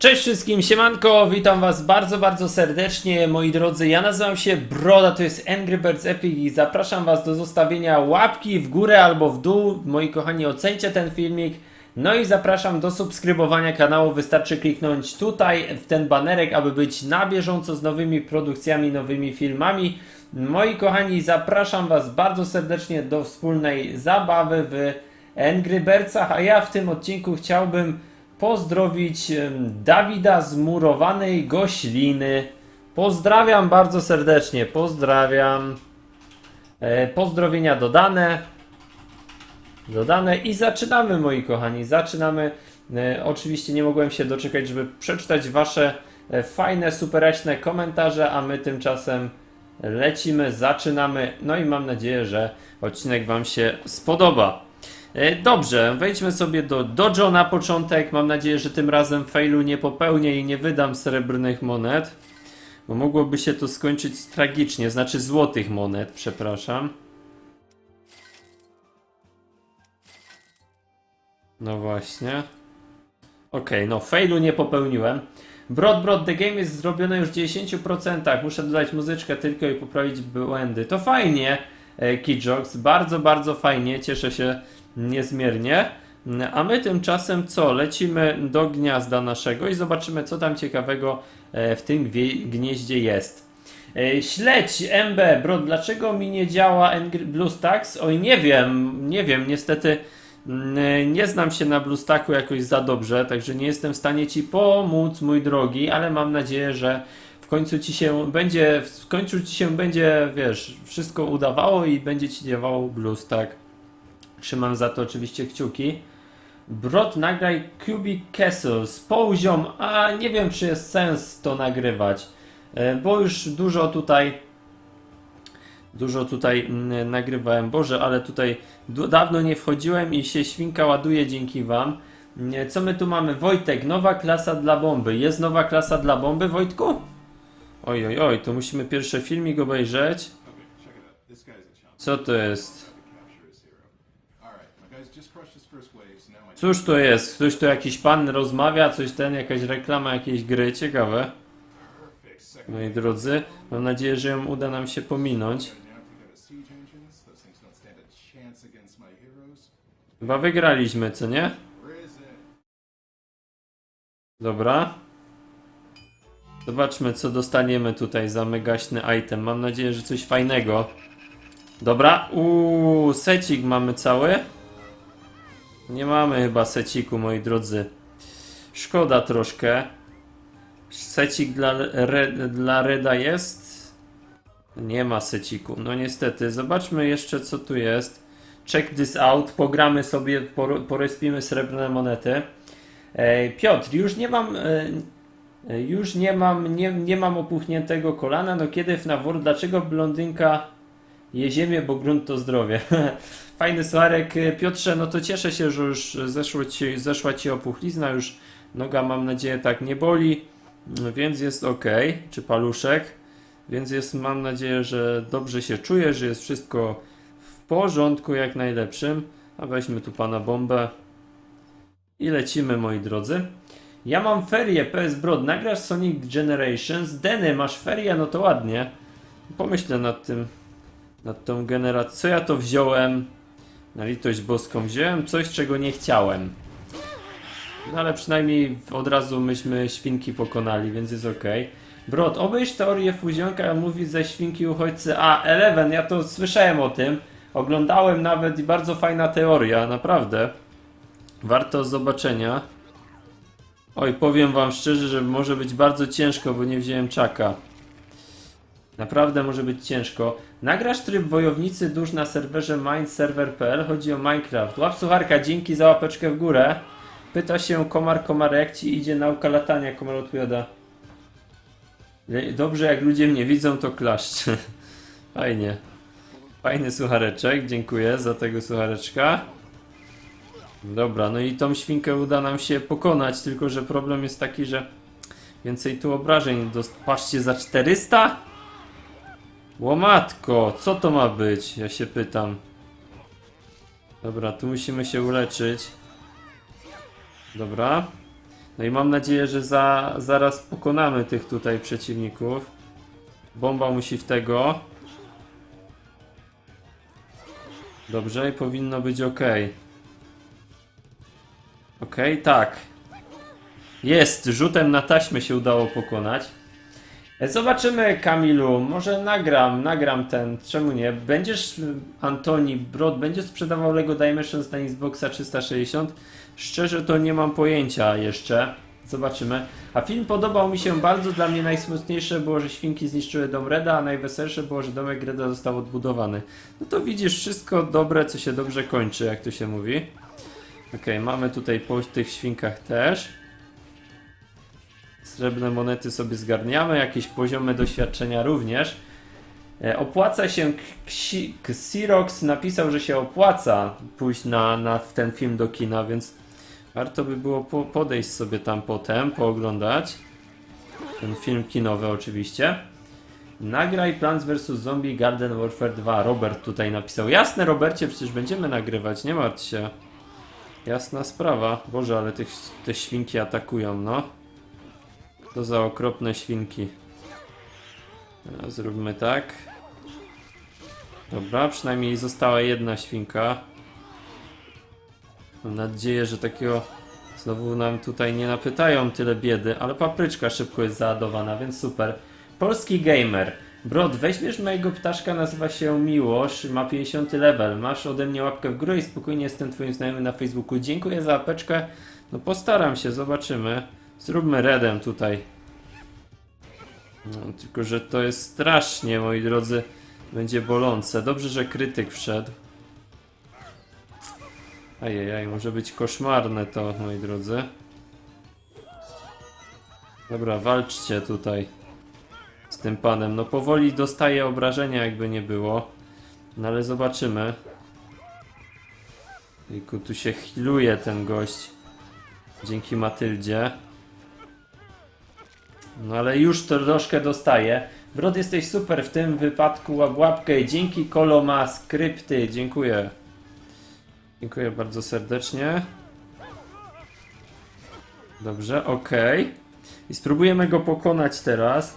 Cześć wszystkim, siemanko, witam was bardzo, bardzo serdecznie, moi drodzy. Ja nazywam się Broda, to jest Angry Birds Epic i zapraszam was do zostawienia łapki w górę albo w dół. Moi kochani, ocencie ten filmik. No i zapraszam do subskrybowania kanału. Wystarczy kliknąć tutaj w ten banerek, aby być na bieżąco z nowymi produkcjami, nowymi filmami. Moi kochani, zapraszam was bardzo serdecznie do wspólnej zabawy w Angry Birdsach, a ja w tym odcinku chciałbym pozdrowić Dawida z murowanej gośliny. Pozdrawiam bardzo serdecznie, pozdrawiam. E, pozdrowienia dodane. Dodane i zaczynamy moi kochani, zaczynamy. E, oczywiście nie mogłem się doczekać, żeby przeczytać wasze e, fajne, superaśne komentarze, a my tymczasem lecimy, zaczynamy. No i mam nadzieję, że odcinek wam się spodoba. E, Dobrze, wejdźmy sobie do Dojo na początek. Mam nadzieję, że tym razem failu nie popełnię i nie wydam srebrnych monet. Bo mogłoby się to skończyć tragicznie, znaczy złotych monet, przepraszam. No właśnie. Okej, no failu nie popełniłem. Brod, brod, the game jest zrobione już w 10%. Muszę dodać muzyczkę tylko i poprawić błędy. To fajnie, e, Kijox. Bardzo, bardzo fajnie. Cieszę się niezmiernie. A my tymczasem co? Lecimy do gniazda naszego i zobaczymy, co tam ciekawego e, w tym gnieździe jest. E, Śledź MB, bro, dlaczego mi nie działa Angry BlueStacks? Oj, nie wiem, nie wiem, niestety mm, nie znam się na BlueStacku jakoś za dobrze, także nie jestem w stanie Ci pomóc, mój drogi, ale mam nadzieję, że w końcu Ci się będzie, w końcu Ci się będzie, wiesz, wszystko udawało i będzie Ci działał BlueStack. Trzymam za to oczywiście kciuki. Brod, nagraj Cubic z poziom, a nie wiem czy jest sens to nagrywać, e, bo już dużo tutaj dużo tutaj mm, nagrywałem. Boże, ale tutaj dawno nie wchodziłem i się świnka ładuje dzięki wam. Nie, Co my tu mamy? Wojtek, nowa klasa dla bomby. Jest nowa klasa dla bomby, Wojtku? Oj, oj, oj, to musimy pierwszy filmik obejrzeć. Co to jest? Cóż to jest? Ktoś tu jakiś pan rozmawia, coś ten, jakaś reklama jakiejś gry, ciekawe. Moi drodzy, mam nadzieję, że ją uda nam się pominąć. Chyba wygraliśmy, co nie? Dobra. Zobaczmy, co dostaniemy tutaj za megaśny item. Mam nadzieję, że coś fajnego. Dobra, uuu, secik mamy cały. Nie mamy chyba seciku, moi drodzy. Szkoda troszkę. Secik dla, re, dla Reda jest? Nie ma seciku. No niestety. Zobaczmy jeszcze, co tu jest. Check this out. Pogramy sobie, por- porespimy srebrne monety. E, Piotr, już nie mam. e, e, Już nie mam, nie, nie mam opuchniętego kolana. No kiedy w nawór, dlaczego blondynka je ziemię, bo grunt to zdrowie. Fajny słarek. Piotrze, no to cieszę się, że już zeszło ci, zeszła ci opuchlizna, już noga mam nadzieję tak nie boli, więc jest ok. Czy paluszek, więc jest, mam nadzieję, że dobrze się czujesz, że jest wszystko w porządku jak najlepszym. A weźmy tu pana bombę. I lecimy, moi drodzy. Ja mam ferie, PS Brod. Nagrasz Sonic Generations. Deny, masz ferie? No to ładnie. Pomyślę nad tym, nad tą generacją. Co ja to wziąłem? Na litość boską. Wziąłem coś, czego nie chciałem. No ale przynajmniej od razu myśmy świnki pokonali, więc jest ok. Brod, obejrz teorię fuzionka, mówi ze świnki uchodźcy. A, Eleven, ja to słyszałem o tym. Oglądałem nawet i bardzo fajna teoria, naprawdę. Warto zobaczenia. Oj, powiem wam szczerze, że może być bardzo ciężko, bo nie wziąłem czaka. Naprawdę może być ciężko. Nagrasz tryb wojownicy dusz na serwerze mindserver.pl. Chodzi o Minecraft. Łap sucharka, dzięki za łapeczkę w górę. Pyta się Komar Komar, jak ci idzie nauka latania? Komar odpowiada. "Le- Dobrze, jak ludzie mnie widzą, to klaszcz. Fajnie. Fajny suchareczek, dziękuję za tego suchareczka. Dobra, no i tą świnkę uda nam się pokonać, tylko że problem jest taki, że więcej tu obrażeń. Patrzcie, za 400? Łomatko, co to ma być? Ja się pytam. Dobra, tu musimy się uleczyć. Dobra. No i mam nadzieję, że za, zaraz pokonamy tych tutaj przeciwników. Bomba musi w tego. Dobrze, i powinno być ok. Ok, tak. Jest, rzutem na taśmę się udało pokonać. Zobaczymy, Kamilu. Może nagram, nagram ten. Czemu nie? Będziesz, Antoni Brod, będziesz sprzedawał Lego Dimensions na Xboxa 360? Szczerze to nie mam pojęcia jeszcze. Zobaczymy. A film podobał mi się bardzo. Dla mnie najsmutniejsze było, że świnki zniszczyły dom Reda, a najweselsze było, że domek Reda został odbudowany. No to widzisz, wszystko dobre, co się dobrze kończy, jak to się mówi. Okej, mamy tutaj po tych świnkach też. Srebrne monety sobie zgarniamy, jakieś poziomy doświadczenia również. E, opłaca się, Xirox napisał, że się opłaca pójść na, na ten film do kina, więc warto by było po, podejść sobie tam potem, pooglądać. Ten film kinowy oczywiście. Nagraj Plants vs. Zombie Garden Warfare 2. Robert tutaj napisał. Jasne, Robercie, przecież będziemy nagrywać, nie martw się. Jasna sprawa. Boże, ale te świnki atakują, no. To za okropne świnki. Teraz Zróbmy tak. Dobra, przynajmniej została jedna świnka. Mam nadzieję, że takiego znowu nam tutaj nie napytają tyle biedy, ale papryczka szybko jest załadowana, więc super. Polski gamer. Brod, weźmiesz mojego ptaszka, nazywa się Miłosz, ma 50 level. Masz ode mnie łapkę w górę i spokojnie jestem twoim znajomym na Facebooku. Dziękuję za apeczkę. No postaram się, zobaczymy. Zróbmy redem tutaj. No, tylko, że to jest strasznie, moi drodzy, będzie bolące. Dobrze, że krytyk wszedł. Ajajaj, może być koszmarne to, moi drodzy. Dobra, walczcie tutaj z tym panem. No powoli dostaje obrażenia, jakby nie było. No ale zobaczymy. Tylko tu się healuje ten gość. Dzięki Matyldzie. No ale już troszkę dostaje. Brod, jesteś super w tym wypadku. Łap łapkę. Dzięki Koloma skrypty. Dziękuję. Dziękuję bardzo serdecznie. Dobrze, okej. I spróbujemy go pokonać teraz.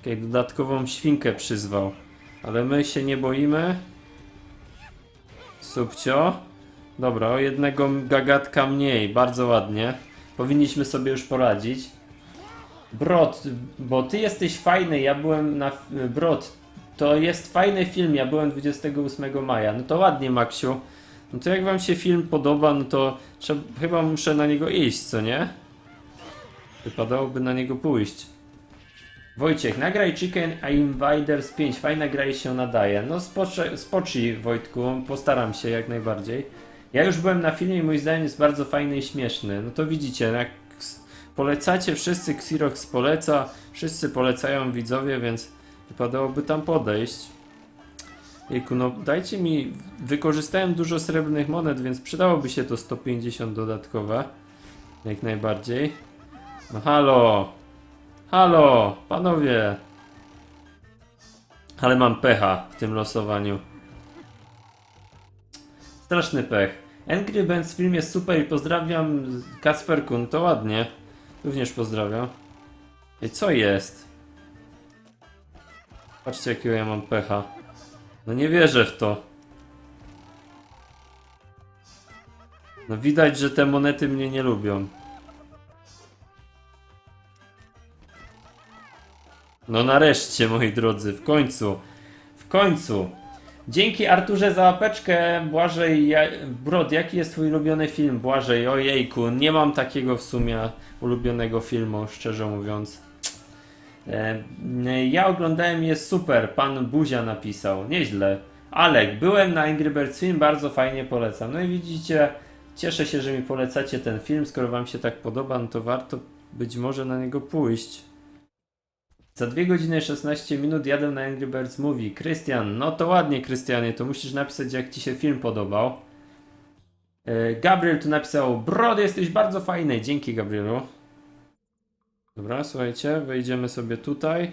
Okej, dodatkową świnkę przyzwał. Ale my się nie boimy. Subcio. Dobra, o jednego gagatka mniej. Bardzo ładnie. Powinniśmy sobie już poradzić. Brod, bo ty jesteś fajny, ja byłem na... Brod, to jest fajny film, ja byłem 28 maja. No to ładnie, Maksiu. No to jak wam się film podoba, no to trzeba, chyba muszę na niego iść, co nie? Wypadałoby na niego pójść. Wojciech, nagraj Chicken Invaders 5, fajna gra i się nadaje. No spoczy, Wojtku, postaram się jak najbardziej. Ja już byłem na filmie i moim zdaniem jest bardzo fajny i śmieszny. No to widzicie, jak polecacie wszyscy, Xerox poleca, wszyscy polecają widzowie, więc wypadałoby tam podejść. Jejku, no dajcie mi, wykorzystałem dużo srebrnych monet, więc przydałoby się to 150 dodatkowe. Jak najbardziej. No halo! Halo! Panowie! Ale mam pecha w tym losowaniu. Straszny pech. Angry Birds film jest super i pozdrawiam Kasper Kun, to ładnie. Również pozdrawiam. I co jest? Patrzcie jakiego ja mam pecha. No nie wierzę w to. No widać, że te monety mnie nie lubią. No nareszcie, moi drodzy, w końcu. W końcu. Dzięki Arturze za łapeczkę. Błażej. Brod, jaki jest twój ulubiony film? Błażej, ojejku, nie mam takiego w sumie ulubionego filmu, szczerze mówiąc. Ja oglądałem, jest super, pan Buzia napisał, nieźle. Alek, byłem na Angry Birds film, bardzo fajnie polecam. No i widzicie, cieszę się, że mi polecacie ten film, skoro wam się tak podoba, no to warto być może na niego pójść. Za 2 godziny 16 minut jadę na Angry Birds Movie. Krystian, no to ładnie Krystianie, to musisz napisać jak ci się film podobał. E, Gabriel tu napisał, Brod, jesteś bardzo fajny, dzięki Gabrielu. Dobra, słuchajcie, wejdziemy sobie tutaj.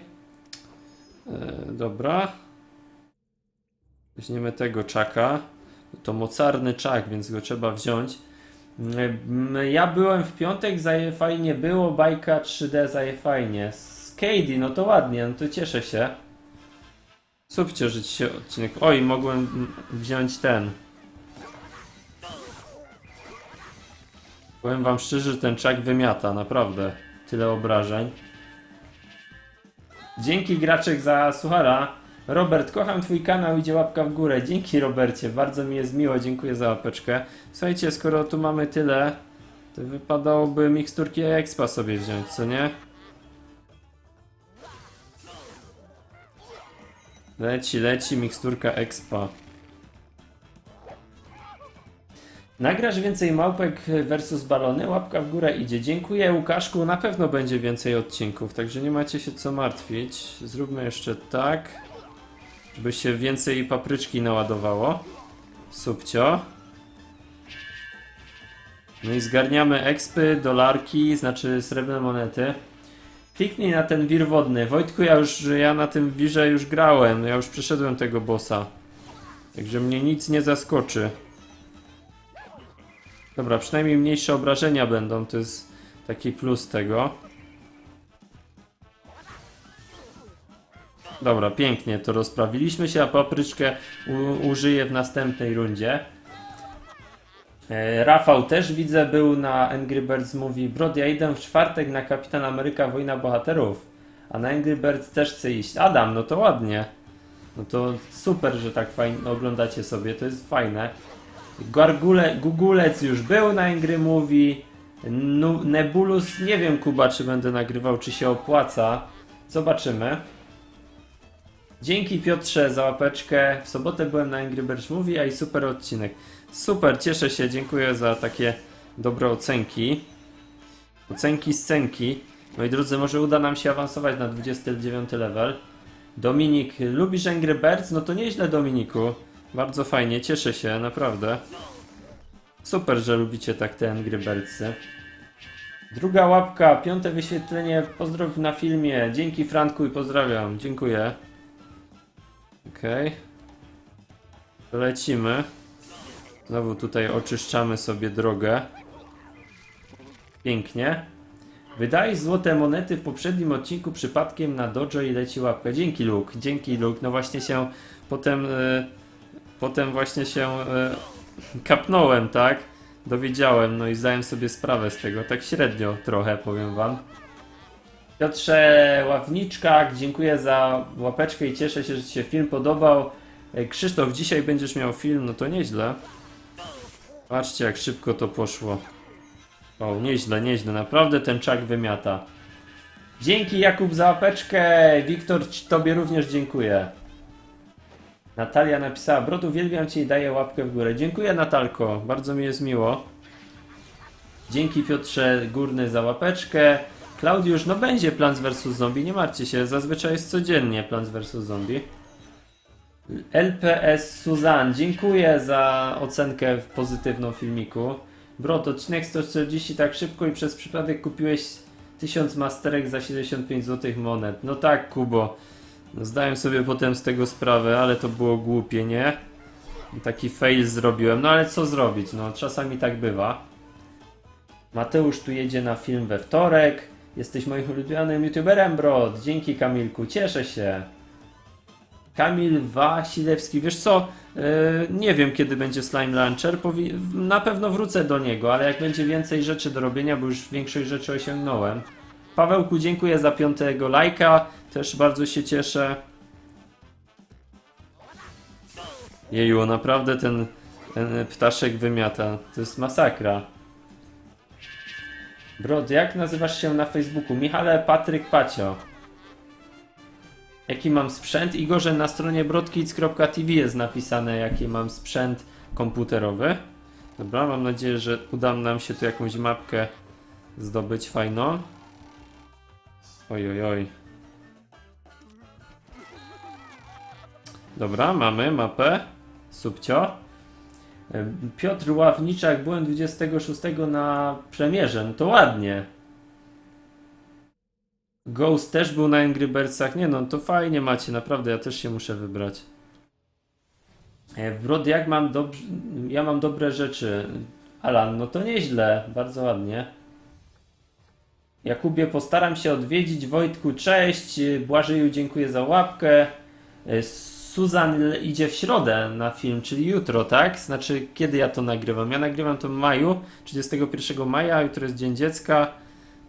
E, dobra. Weźmiemy tego czaka. To mocarny czak, więc go trzeba wziąć. Mm, Ja byłem w piątek, zaje fajnie było, bajka 3D zaje fajnie. Katie, no to ładnie, no to cieszę się. Subcie, że ci się odcinek... Oj, mogłem wziąć ten. Powiem wam szczerze, ten czak wymiata, naprawdę. Tyle obrażeń. Dzięki Graczek za suchara. Robert, kocham twój kanał, idzie łapka w górę. Dzięki Robercie, bardzo mi jest miło, dziękuję za łapeczkę. Słuchajcie, skoro tu mamy tyle, to wypadałoby miksturki Expa sobie wziąć, co nie? Leci, leci miksturka Expa. Nagrasz więcej małpek versus balony? Łapka w górę idzie. Dziękuję Łukaszku, na pewno będzie więcej odcinków, także nie macie się co martwić. Zróbmy jeszcze tak, żeby się więcej papryczki naładowało. Subcio. No i zgarniamy expy, dolarki, znaczy srebrne monety. Kliknij na ten wir wodny. Wojtku, ja już, ja na tym wirze już grałem, ja już przeszedłem tego bossa. Także mnie nic nie zaskoczy. Dobra, przynajmniej mniejsze obrażenia będą, to jest taki plus tego. Dobra, pięknie to rozprawiliśmy się, a papryczkę użyję w następnej rundzie. E, Rafał też widzę był na Angry Birds mówi Brod, ja idę w czwartek na Kapitan Ameryka Wojna Bohaterów, a na Angry Birds też chcę iść. Adam, no to ładnie. No to super, że tak fajnie oglądacie sobie, to jest fajne. Gargule, Gugulec już był na Angry Movie. Nu, Nebulus, nie wiem Kuba, czy będę nagrywał, czy się opłaca. Zobaczymy. Dzięki Piotrze za łapeczkę. W sobotę byłem na Angry Birds Movie, a i super odcinek. Super, cieszę się, dziękuję za takie dobre ocenki. Ocenki, scenki. Moi drodzy, może uda nam się awansować na 29 level. Dominik, lubisz Angry Birds? No to nieźle Dominiku. Bardzo fajnie, cieszę się, naprawdę. Super, że lubicie tak te Angry Birdsy. Druga łapka, piąte wyświetlenie, pozdrow na filmie. Dzięki Franku i pozdrawiam, dziękuję. Okej. To Lecimy. Znowu tutaj oczyszczamy sobie drogę. Pięknie. Wydaj złote monety w poprzednim odcinku przypadkiem na dojo i leci łapka. Dzięki Luke, dzięki Luke. No właśnie się potem, e, potem właśnie się e, kapnąłem, tak? Dowiedziałem, no i zdałem sobie sprawę z tego. Tak średnio trochę, powiem wam. Piotrze Ławniczkak, dziękuję za łapeczkę i cieszę się, że Ci się film podobał. E, Krzysztof, dzisiaj będziesz miał film, no to nieźle. Patrzcie, jak szybko to poszło. O, nieźle, nieźle, naprawdę ten czak wymiata. Dzięki Jakub za łapeczkę, Wiktor, Tobie również dziękuję. Natalia napisała, Brod, uwielbiam Cię i daję łapkę w górę. Dziękuję Natalko, bardzo mi jest miło. Dzięki Piotrze Górny za łapeczkę. Klaudiusz, no będzie Plants vs Zombie, nie martwcie się, zazwyczaj jest codziennie Plants vs Zombie. LPS Suzanne, dziękuję za ocenkę w pozytywną filmiku. Brot, odcinek 140 tak szybko i przez przypadek kupiłeś 1000 masterek za 75 zł monet. No tak, Kubo. No, zdałem sobie potem z tego sprawę, ale to było głupie, nie? Taki fail zrobiłem, no ale co zrobić? No czasami tak bywa. Mateusz tu jedzie na film we wtorek. Jesteś moim ulubionym youtuberem, Brod. Dzięki Kamilku, cieszę się. Kamil Wasilewski, wiesz co? Yy, nie wiem kiedy będzie Slime Launcher. Na pewno wrócę do niego, ale jak będzie więcej rzeczy do robienia, bo już większość rzeczy osiągnąłem. Pawełku, dziękuję za piątego lajka. Też bardzo się cieszę. Jeju, naprawdę ten, ten ptaszek wymiata. To jest masakra. Brod, jak nazywasz się na Facebooku? Michale Patryk Pacio. Jaki mam sprzęt? Igorze, na stronie brodkids.tv jest napisane, jaki mam sprzęt komputerowy. Dobra, mam nadzieję, że uda nam się tu jakąś mapkę zdobyć fajną. Oj, oj, oj. Dobra, mamy mapę. Subcio. Piotr Ławniczak, byłem 26 na premierze, no to ładnie. Ghost też był na Angry Birdsach. Nie no, to fajnie macie, naprawdę, ja też się muszę wybrać. E, Brod, jak mam dobrze, ja mam dobre rzeczy. Alan, no to nieźle, bardzo ładnie. Jakubie, postaram się odwiedzić. Wojtku, cześć. Błażeju, dziękuję za łapkę. Y, Suzan idzie w środę na film, czyli jutro, tak? Znaczy, kiedy ja to nagrywam? Ja nagrywam to w maju, 31 maja, jutro jest Dzień Dziecka,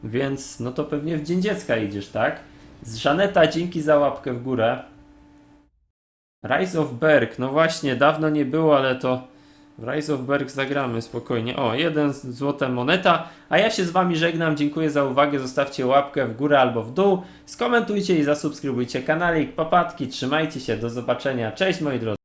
więc no to pewnie w Dzień Dziecka idziesz, tak? Z Żaneta, dzięki za łapkę w górę. Rise of Berg, no właśnie, dawno nie było, ale to w Rise of Berg zagramy spokojnie. O, jeden złota moneta. A ja się z wami żegnam, dziękuję za uwagę, zostawcie łapkę w górę albo w dół, skomentujcie i zasubskrybujcie kanalik, papatki, trzymajcie się, do zobaczenia, cześć moi drodzy.